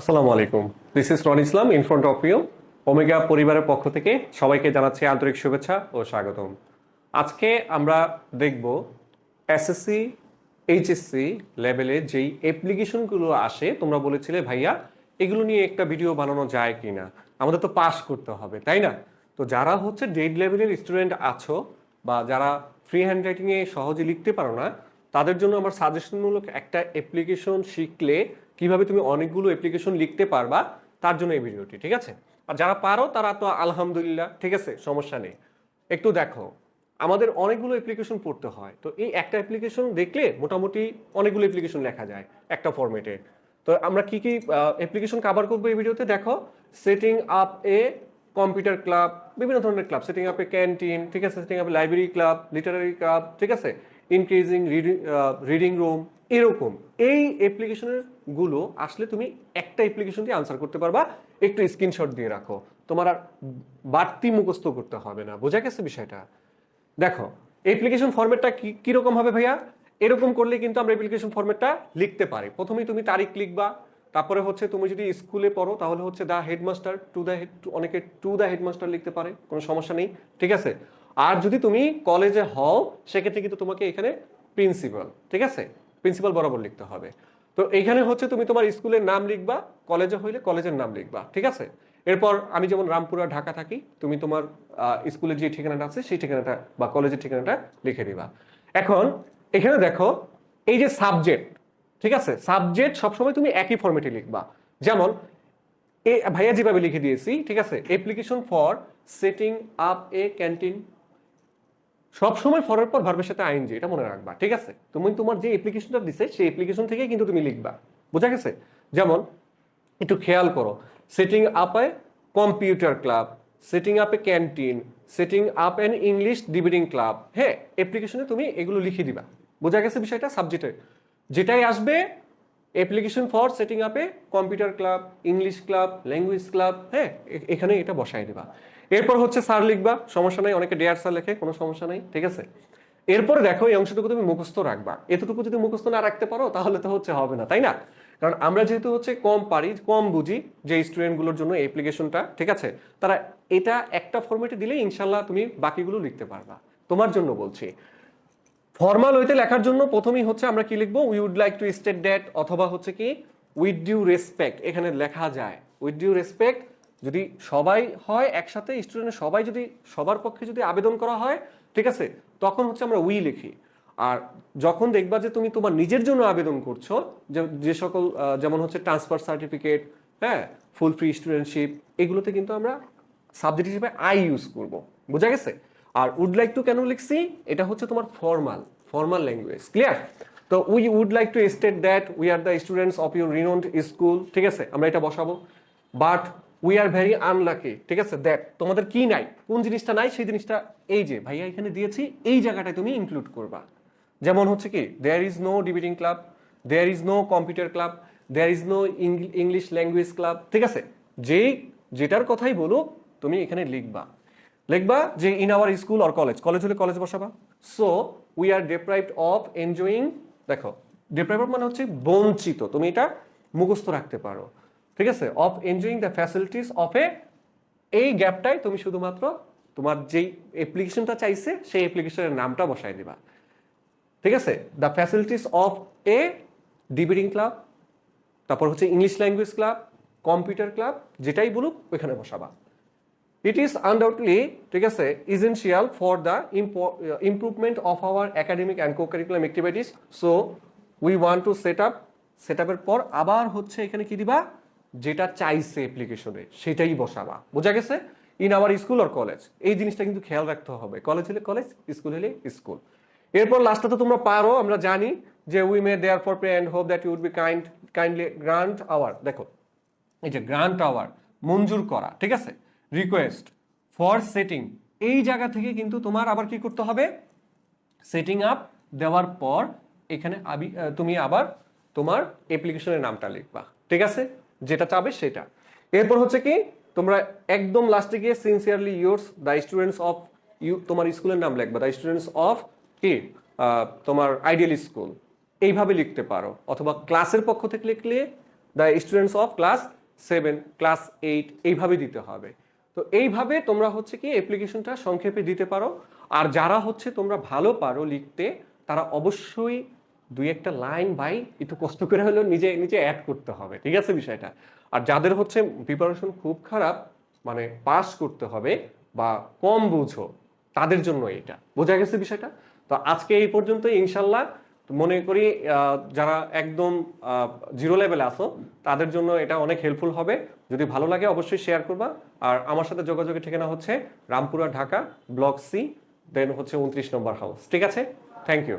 আসসালামু আলাইকুম। This is Ron Islam in front of you Omega পরিবারের পক্ষ থেকে সবাইকে জানাচ্ছি আন্তরিক শুভেচ্ছা ও স্বাগতম। আজকে আমরা দেখব এসএসসি এইচএসসি লেভেলে যেই অ্যাপ্লিকেশনগুলো আসে, তোমরা বলেছিলে ভাইয়া, এগুলো নিয়ে একটা ভিডিও বানানো যায় কি না আমাদের তো পাস করতে হবে, তাই না? তো যারা হচ্ছে ডেড লেভেলের স্টুডেন্ট আছো বা যারা ফ্রি হ্যান্ড রাইটিংয়ে সহজে লিখতে পারো না, তাদের জন্য আমার সাজেশনমূলক একটা অ্যাপ্লিকেশন শিখলে কীভাবে তুমি অনেকগুলো অ্যাপ্লিকেশন লিখতে পারবা, তার জন্য এই ভিডিওটি, ঠিক আছে? আর যারা পারো, তারা তো আলহামদুলিল্লাহ, ঠিক আছে? সমস্যা নেই। একটু দেখো, আমাদের অনেকগুলো অ্যাপ্লিকেশন পড়তে হয়। তো এই একটা অ্যাপ্লিকেশন দেখলে মোটামুটি অনেকগুলো অ্যাপ্লিকেশন লেখা যায়, একটা ফরম্যাটে তো আমরা কি কি অ্যাপ্লিকেশন কভার করব এই ভিডিওতে? দেখো setting up a computer club বিভিন্ন ধরনের club setting up a canteen ঠিক আছে? Setting up library club literary club ঠিক আছে? ইনক্রিজিং রিডিং রুম এরকম, এই অ্যাপ্লিকেশনেরগুলো আসলে তুমি একটা অ্যাপ্লিকেশন দিয়ে আনসার করতে পারবা, একটু স্ক্রিনশট দিয়ে রাখো। তোমার আর বাড়তি মুখস্থ করতে হবে না, বোঝা গেছে বিষয়টা? দেখো অ্যাপ্লিকেশন ফর্মেটটা কি, কীরকম হবে ভাইয়া? এরকম করলে কিন্তু আমরা অ্যাপ্লিকেশন ফর্মেটটা লিখতে পারি। প্রথমেই তুমি তারিখ লিখবা, তারপরে হচ্ছে তুমি যদি স্কুলে পড়ো, তাহলে হচ্ছে the headmaster to the head অনেকে টু দ্য হেডমাস্টার লিখতে পারে, কোনো সমস্যা নেই, ঠিক আছে? আর যদি তুমি কলেজে হও, সেক্ষেত্রে কিন্তু তোমাকে এখানে প্রিন্সিপাল ঠিক আছে? প্রিন্সিপাল বরাবর লিখতে হবে। তো এখানে হচ্ছে তুমি তোমার স্কুলের নাম লিখবা, কলেজে হইলে কলেজের নাম লিখবা, ঠিক আছে? এরপর আমি যেমন রামপুরা, ঢাকা থাকি, তুমি তোমার স্কুলের যে ঠিকানাটা আছে, সেই ঠিকানাটা বা কলেজের ঠিকানাটা লিখে দিবা। এখন এখানে দেখো, এই যে সাবজেক্ট ঠিক আছে? সাবজেক্ট সবসময় তুমি একই ফরম্যাটে লিখবা। যেমন, এ, ভাইয়া যেভাবে লিখে দিয়েছি, ঠিক আছে? Application for setting up a canteen সবসময় ফরের পর ভার্বের সাথে আইনজি এটা মনে রাখবা, ঠিক আছে? তুমি তোমার যে অ্যাপ্লিকেশনটা দিছে, সেই অ্যাপ্লিকেশন থেকে কিন্তু তুমি লিখবা, বোঝা গেছে? যেমন, একটু খেয়াল করো setting up a computer club setting up a canteen setting up an English debating club হ্যাঁ অ্যাপ্লিকেশনে তুমি এগুলো লিখে দিবা, বোঝা গেছে বিষয়টা? সাবজেক্টে যেটাই আসবে application for setting up a computer club English club language club হ্যাঁ এখানে এটা বসাই দেবা। এরপর হচ্ছে স্যার লিখবা, সমস্যা নাই, অনেকে ডেয়ার স্যার লেখে, কোনো সমস্যা নাই, ঠিক আছে? এরপরে দেখো এই অংশটুকু তুমি মুখস্থ রাখবা। এতটুকু যদি মুখস্থ না রাখতে পারো, তাহলে তো হচ্ছে হবে না, তাই না? কারণ আমরা যেহেতু হচ্ছে কম পারি, কম বুঝি যে স্টুডেন্টগুলোর জন্য অ্যাপ্লিকেশনটা ঠিক আছে? তারা এটা একটা ফরম্যাটে দিলে ইনশাল্লাহ তুমি বাকিগুলো লিখতে পারবা। তোমার জন্য বলছি। ফর্মাল ওইতে লেখার জন্য প্রথমেই হচ্ছে আমরা কি লিখব? We would like to state that অথবা হচ্ছে কি উইথ ডিউ রেসপেক্ট এখানে লেখা যায়। উইথ ডিউ রেসপেক্ট যদি সবাই হয়, একসাথে স্টুডেন্ট সবাই যদি, সবার পক্ষে যদি আবেদন করা হয়, ঠিক আছে, তখন হচ্ছে আমরা উই লিখি। আর যখন দেখবা যে তুমি তোমার নিজের জন্য আবেদন করছ, যে যে সকল যেমন হচ্ছে ট্রান্সফার সার্টিফিকেট হ্যাঁ ফুল ফ্রি স্টুডেন্টশিপ এগুলোতে কিন্তু আমরা সাবজেক্ট হিসেবে আই ইউজ করব। বোঝা গেছে? আর উড লাইক টু কেন লিখছি? এটা হচ্ছে তোমার ফর্মাল ফর্মাল ল্যাঙ্গুয়েজ ক্লিয়ার তো we would like to state that we are the students of your renowned school ঠিক আছে, আমরা এটা বসাবো। But we are very unlucky ঠিক আছে? দেখ, তোমাদের কি নাই? কোন জিনিসটা নাই? সেই জিনিসটা এই যে, ভাইয়া, এখানে দিয়েছি, এই জায়গাটায় তুমি ইনক্লুড করবা। যেমন হচ্ছে কি there is no debating club there is no computer club there is no English language club ঠিক আছে? যেই, যেটার কথাই বলুক, তুমি এখানে লিখবা। লিখবা যে in our school or college college হলে college বসাবা। So we are deprived of enjoying দেখো ডিপ্রাইভ মানে হচ্ছে বঞ্চিত, তুমি এটা মুখস্থ রাখতে পারো। ঠিক আছে? Of enjoying the facilities of a এই গ্যাপটাই তুমি শুধুমাত্র তোমার যেই অ্যাপ্লিকেশনটা চাইছে, সেই অ্যাপ্লিকেশনের নামটা বসাই দিবা। ঠিক আছে? The facilities of a debating club তারপর হচ্ছে English language club computer club যেটাই বলুক, ওইখানে বসাবা। ইট ইজ আনডাউটলি ঠিক আছে essential for the improvement of our academic and co curriculum activities so we want to set up set আপের পর আবার হচ্ছে এখানে কি দিবা? যেটা চাইছে অ্যাপ্লিকেশনে সেটাই বসাবা। বোঝা গেছে? ইন আওয়ার স্কুল আর কলেজ এই জিনিসটা কিন্তু খেয়াল রাখতে হবে। কলেজ হলে কলেজ স্কুল হলে স্কুল এরপর লাস্টে তো তোমরা পারো, আমরা জানি যে we may therefore pray and hope that you'd be kind kindly grant our দেখো, এই যে গ্রান্ট আওয়ার মঞ্জুর করা, ঠিক আছে? রিকোয়েস্ট ফর সেটিং এই জায়গা থেকে কিন্তু তোমার আবার কি করতে হবে? সেটিং আপ দেওয়ার পর এখানে তুমি আবার তোমার অ্যাপ্লিকেশনের নামটা লিখবা, ঠিক আছে? যেটা চাবে সেটা। এরপর হচ্ছে কি, তোমরা একদম লাস্টে গিয়ে sincerely yours the students of you তোমার স্কুলের নাম লিখবা দ্য স্টুডেন্টস অফ কি? তোমার আইডিয়াল স্কুল এইভাবে লিখতে পারো। অথবা ক্লাসের পক্ষ থেকে লিখলে the students of class seven class eight এইভাবে দিতে হবে। তো এইভাবে তোমরা হচ্ছে কি অ্যাপ্লিকেশনটা সংক্ষেপে দিতে পারো। আর যারা হচ্ছে তোমরা ভালো পারো লিখতে, তারা অবশ্যই দুই একটা লাইন বাই একটু কষ্ট করে হলেও নিজে নিজে অ্যাড করতে হবে, ঠিক আছে বিষয়টা? আর যাদের হচ্ছে প্রিপারেশন খুব খারাপ মানে পাস করতে হবে বা কম বুঝো, তাদের জন্য এটা। বোঝা গেছে বিষয়টা? তো আজকে এই পর্যন্ত ইনশাল্লাহ। মনে করি যারা একদম জিরো লেভেলে আসো তাদের জন্য এটা অনেক হেল্পফুল হবে। যদি ভালো লাগে, অবশ্যই শেয়ার করবা। আর আমার সাথে যোগাযোগের ঠিকানা হচ্ছে Rampura, Dhaka block C then হচ্ছে উনত্রিশ নম্বর হাউস ঠিক আছে? Thank you